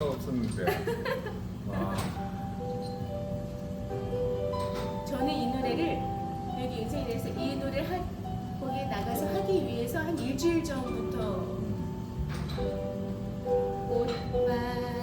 없었는데. 와. 저는 이 노래를 여기 인생에서 이 노래를 하, 거기에 나가서 하기 위해서 한 일주일 전부터 꽃밭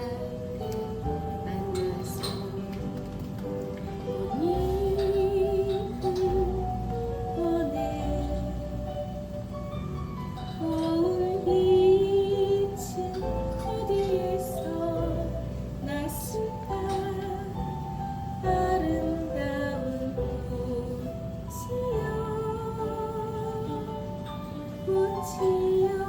我只有。